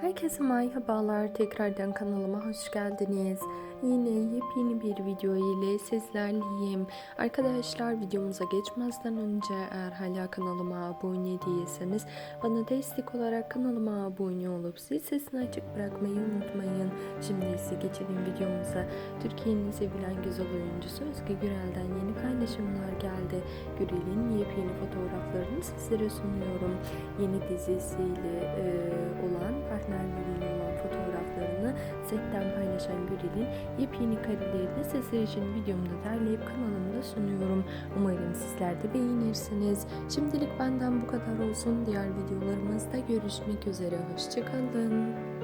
Herkese merhabalar. Tekrardan kanalıma hoş geldiniz. Yine yepyeni bir video ile sizlerleyim. Arkadaşlar videomuza geçmezden önce eğer hala kanalıma abone değilseniz bana destek olarak kanalıma abone olup zil sesini açık bırakmayı unutmayın. Şimdi ise geçelim videomuza. Türkiye'nin sevilen güzel oyuncusu Özge Gürel'den yeni paylaşımlar geldi. Gürel'in yepyeni fotoğraflarını sizlere sunuyorum. Yeni dizisiyle e, setten paylaşan Gürel'in yepyeni karelerini sizler için videomda derleyip kanalımda sunuyorum. Umarım sizler de beğenirsiniz. Şimdilik benden bu kadar olsun. Diğer videolarımızda görüşmek üzere. Hoşçakalın.